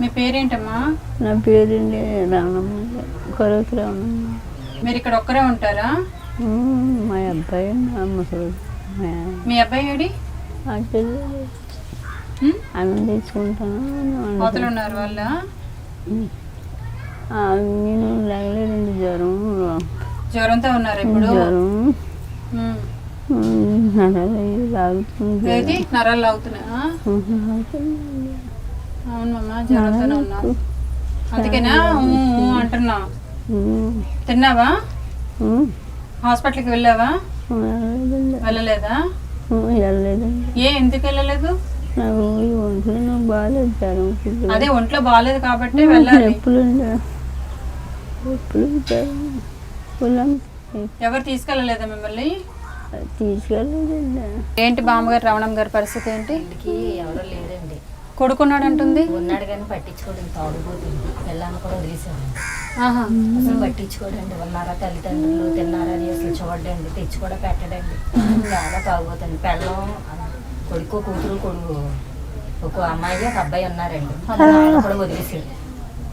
మీ పేరేంటమ్మా? నా పేరుండే రావణమ్మ కొరకు రావణమ్మ మీరు ఇక్కడ ఒక్కరే ఉంటారా? మా అబ్బాయి మా ముసలి మా మీ అబ్బాయి ఏడి? అన్నం తెచ్చుకుంటాను అవతల ఉన్నారు వాళ్ళ? నేను లేగలేదండి జ్వరం. జ్వరంతో ఉన్నారు ఇప్పుడు? జ్వరం. నడవలే, లాగుతుంది నరాలు అవుతున్నా అవునమ్మా జ్వరంతోనే ఉన్నావు అందుకేనా? ఊ, ఊ అంటున్నా. తిన్నావా? హాస్పిటల్కి వెళ్ళావా. వెళ్ళలేదా. ఏ ఎందుకు వెళ్ళలేదు? నాకు ఒంట్లో బాగాలేదు జ్వరం అదే ఒంట్లో బాగాలేదు కాబట్టి వెళ్ళాలి. ఎవరు తీసుకెళ్ళలేదా మిమ్మల్ని? తీసుకెళ్ళలేదండి. ఏంటి బామ్మగారు రవణం గారి పరిస్థితి ఏంటి? ఎవరో లేరండి. కొడుకున్నాడు అంటుంది ఉన్నాడు కానీ పట్టించుకోవడం తాగుబోతుంది పిల్లని కూడా వదిలేసాడు ఆహా. అసలు పట్టించుకోడండి. ఉన్నారా తల్లిదండ్రులు తిన్నారా అని అసలు చూడండి తెచ్చి కూడా పెట్టడండి. చాలా తాగుబోతుంది. పెళ్ళం కొడుకు కూతురు కొడుకు. ఒక అమ్మాయి ఒక అబ్బాయి ఉన్నారండి. వాళ్ళు కూడా వదిలేసాడు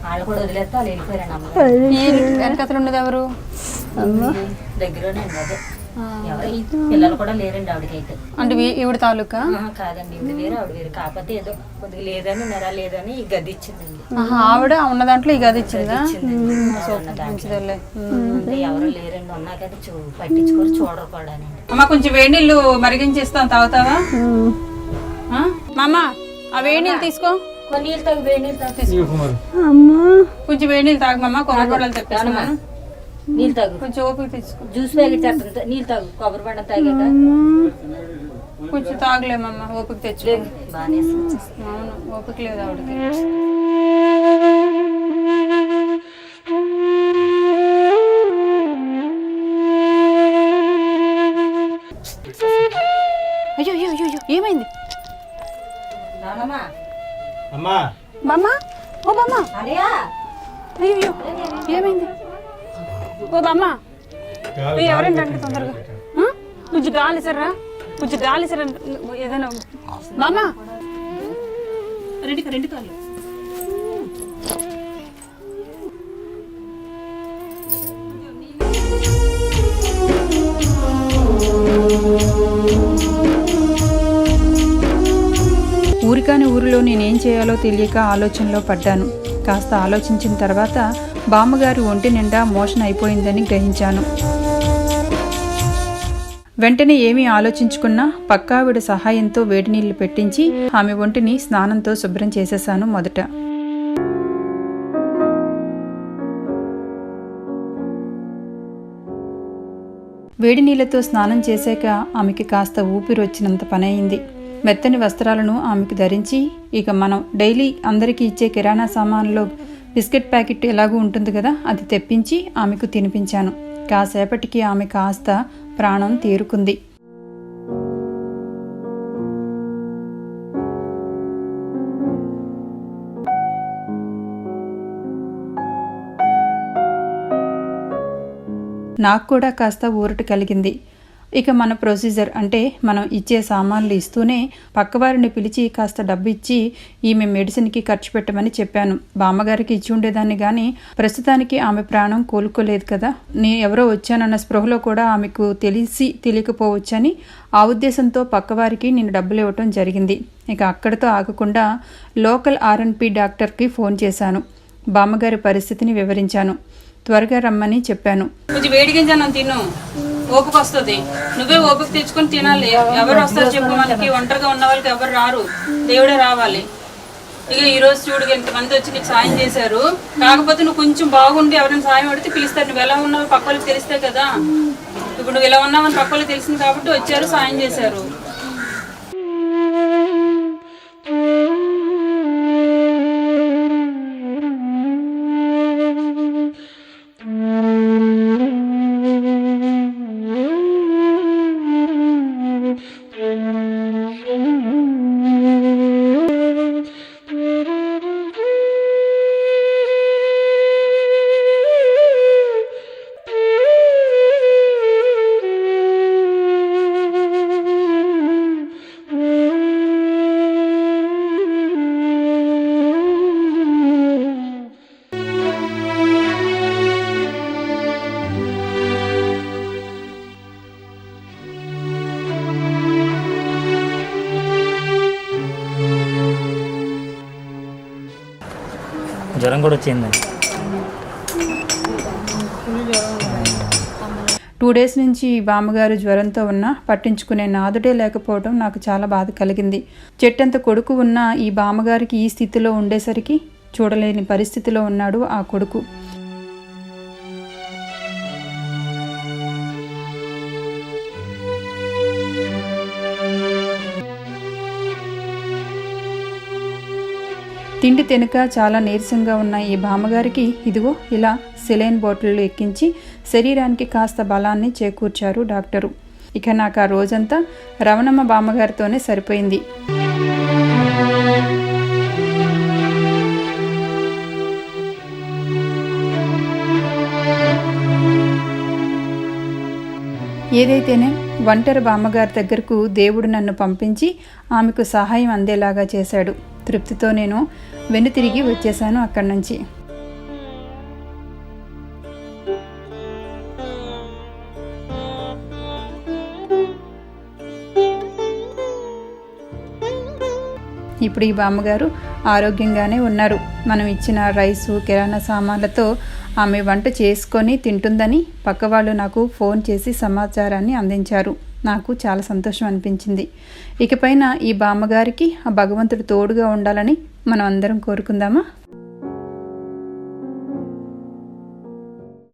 వాళ్ళు కూడా వదిలేస్తే వాళ్ళు వెళ్ళిపోయారండి అమ్మగారు ఈ వెనకతలు ఉన్నది ఎవరు? దగ్గరనే అండి అదే. పిల్లలు కూడా లేరండి ఆవిడకైతే అంటే ఈవిడ తాలూకా? కాదండి ఇది వేరే ఆవిడ వేరు. కాకపోతే ఏదో కొద్దిగా లేదని నెర లేదని ఈ గది ఇచ్చిందండి. ఆవిడ ఉన్న దాంట్లో ఈ గది ఇచ్చిందా? ఎవరు లేరండి ఉన్నా కదా చూ పట్టించుకోరు చూడరు కూడా అమ్మ కొంచెం వేడి నీళ్ళు మరిగించేస్తాను తాగుతావా? ఆ? మామ ఆ వేడి నీళ్ళు తీసుకో. కొన్ని నీళ్ళు తాగు వేడి నీళ్ళు తాగు. తీసుకో. అమ్మా. కొంచెం వేడి నీళ్ళు తాగు మామ. కొబ్బరి బొడలు తెప్పిస్తాను. నీళ్ళు తాగు. కొంచెం ఓపిక తెచ్చుకో. జ్యూస్ ప్యాకెట్ చేస్తాను నీళ్ళు తాగు. కొబ్బరి బండ తాగాక కొంచెం తాగలేమమ్మ ఓపిక తెచ్చుకో. బాగానే అవును ఓపిక లేదు ఆవిడకి. అయ్యో అయ్యో అయ్యో అయ్యో ఏమైంది? నానమ్మా అమ్మా. బామ్మ ఓ బామ్మ అనియా అయ్యో అయ్యో ఏమైంది? ఏ, ఎవరండి రండి తొందరగా? కొంచెం గాలి సర్రా కొంచెం గాలి సర్రా ఏదైనా బామ్మ రెండు రెండు కాళ్ళు. ఊరికాని ఊరిలో నేనేం చేయాలో తెలియక ఆలోచనలో పడ్డాను. కాస్త ఆలోచించిన తర్వాత బామ్మగారి ఒంటి నిండా మోషన్ అయిపోయిందని గ్రహించాను. వెంటనే ఏమీ ఆలోచించుకున్నా పక్కావిడ సహాయంతో వేడి నీళ్ళు పెట్టించి ఆమె ఒంటిని స్నానంతో శుభ్రం చేసేశాను మొదట. వేడి నీళ్ళతో స్నానం చేశాక ఆమెకి కాస్త ఊపిరి వచ్చినంత పనయింది. మెత్తని వస్త్రాలను ఆమెకు ధరించి ఇక మనం డైలీ అందరికీ ఇచ్చే కిరాణా సామాన్లో బిస్కెట్ ప్యాకెట్ ఎలాగూ ఉంటుంది కదా అది తెప్పించి ఆమెకు తినిపించాను. కాసేపటికి ఆమె కాస్త ప్రాణం తీరుకుంది. నాకు కూడా కాస్త ఊరట కలిగింది. ఇక మన ప్రొసీజర్ అంటే మనం ఇచ్చే సామాన్లు ఇస్తూనే పక్కవారిని పిలిచి కాస్త డబ్బు ఇచ్చి ఈమె మెడిసిన్కి ఖర్చు పెట్టమని చెప్పాను. బామ్మగారికి ఇచ్చి ఉండేదాన్ని కానీ ప్రస్తుతానికి ఆమె ప్రాణం కోలుకోలేదు కదా. నే ఎవరో వచ్చానన్న స్పృహలో కూడా ఆమెకు తెలిసి తెలియకపోవచ్చని ఆ ఉద్దేశంతో పక్కవారికి నేను డబ్బులు ఇవ్వటం జరిగింది. ఇక అక్కడితో ఆగకుండా లోకల్ ఆర్ఎన్పి డాక్టర్కి ఫోన్ చేశాను. బామ్మగారి పరిస్థితిని వివరించాను. త్వరగా రమ్మని చెప్పాను. కొంచెం తిను. ఓపిక వస్తుంది నువ్వే ఓపిక తెచ్చుకొని తినాలి. ఎవరు వస్తారు చెప్పు మనకి. ఒంటరిగా ఉన్న వాళ్ళకి ఎవరు రారు. దేవుడే రావాలి. ఇక ఈ రోజు చూడు ఎంతమంది వచ్చి నీకు సాయం చేశారు. కాకపోతే నువ్వు కొంచెం బాగుండి ఎవరైనా సాయం పడితే పిలుస్తారు. నువ్వు ఎలా ఉన్నావు పక్క వాళ్ళకి తెలిస్తే కదా. ఇప్పుడు నువ్వు ఇలా ఉన్నావని పక్క వాళ్ళకి తెలిసింది కాబట్టి వచ్చారు సాయం చేశారు. జ్వరం కూడా వచ్చిందండి టూ డేస్ నుంచి బామ్మగారు జ్వరంతో ఉన్నా పట్టించుకునే నాదుడే లేకపోవడం నాకు చాలా బాధ కలిగింది. చెట్టంత కొడుకు ఉన్న ఈ బామ్మగారికి ఈ స్థితిలో ఉండేసరికి చూడలేని పరిస్థితిలో ఉన్నాడు ఆ కొడుకు. తిండి తినక చాలా నీరసంగా ఉన్న ఈ బామ్మగారికి ఇదిగో ఇలా సెలైన్ బాటిళ్ళు ఎక్కించి శరీరానికి కాస్త బలాన్ని చేకూర్చారు డాక్టరు. ఇక నాకు ఆ రోజంతా రవణమ్మ బామ్మగారితోనే సరిపోయింది. ఏదైతేనే ఒంటరి బామ్మగారి దగ్గరకు దేవుడు నన్ను పంపించి ఆమెకు సహాయం అందేలాగా చేశాడు. తృప్తితో నేను వెన్ను తిరిగి వచ్చేసాను అక్కడి నుంచి. ఇప్పుడు ఈ బామ్మగారు ఆరోగ్యంగానే ఉన్నారు. మనం ఇచ్చిన రైసు కిరాణా సామాన్లతో ఆమె వంట చేసుకొని తింటుందని పక్కవాళ్ళు నాకు ఫోన్ చేసి సమాచారాన్ని అందించారు. నాకు చాలా సంతోషం అనిపించింది. ఇకపైన ఈ బామ్మగారికి ఆ భగవంతుడు తోడుగా ఉండాలని మనం అందరం కోరుకుందామా?